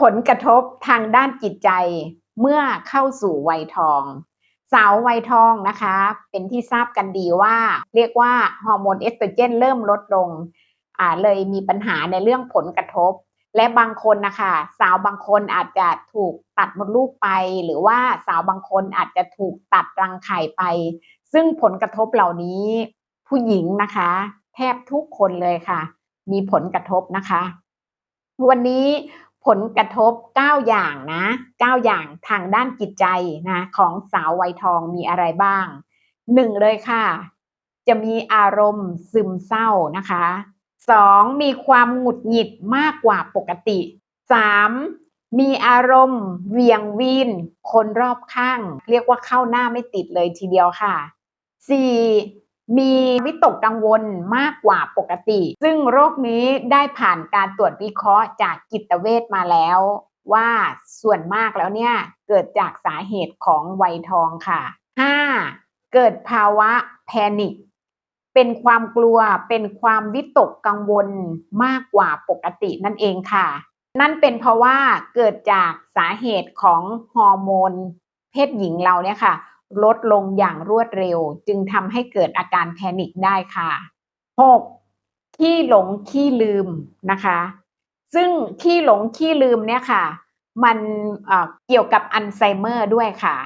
ผลกระทบทางด้านจิตใจเมื่อเข้าสู่วัยทอง สาววัยทองนะคะ เป็นที่ทราบกันดีว่า เรียกว่าฮอร์โมนเอสโตรเจนเริ่มลดลงอ่าเลยมีปัญหาในเรื่องผลกระทบ และบางคนนะคะสาวบางคนอาจจะถูกตัดมดลูกไป หรือว่าสาวบางคนอาจจะถูกตัดรังไข่ไป ซึ่งผลกระทบเหล่านี้ ผู้หญิงนะคะ แทบทุกคนเลยค่ะ มีผลกระทบนะคะ วันนี้ ผลกระทบ 9 อย่างนะ9อย่างทางด้านจิตใจนะของสาววัยทองมีอะไรบ้างหนึ่งเลยค่ะ จะมีอารมณ์ซึมเศร้านะคะสองมีความหงุดหงิดมากกว่าปกติสามมีอารมณ์เวียงวีนคนรอบข้าง เรียกว่าเข้าหน้าไม่ติดเลยทีเดียวค่ะ 4. มีวิตกกังวลมากกว่าปกติ ซึ่งโรคนี้ได้ผ่านการตรวจวิเคราะห์จากจิตเวชมาแล้ว ว่าส่วนมากแล้วเนี่ยเกิดจากสาเหตุของวัยทองค่ะ 5. เกิดภาวะแพนิคเป็นความกลัวเป็นความวิตกกังวลมากกว่าปกตินั่นเองค่ะ นั่นเป็นเพราะว่าเกิดจากสาเหตุของฮอร์โมนเพศหญิงเราเนี่ยค่ะ ลดลงอย่างรวดเร็ว จึงทำให้เกิดอาการแพนิคได้ค่ะ 6. ขี้หลงขี้ลืมนะคะ ซึ่งขี้หลงขี้ลืมเนี่ยค่ะ มันเอ่อเกี่ยวกับอัลไซเมอร์ด้วยค่ะ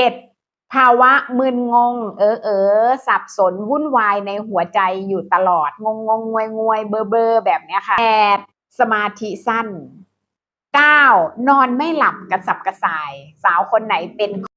7. ภาวะมึนงง เออเออสับสนวุ่นวายในหัวใจอยู่ตลอด งงงงวยงวยเบอเบอแบบเนี้ยค่ะ 8. สมาธิสั้น 9. นอนไม่หลับกระสับกระส่าย สาวคนไหนเป็น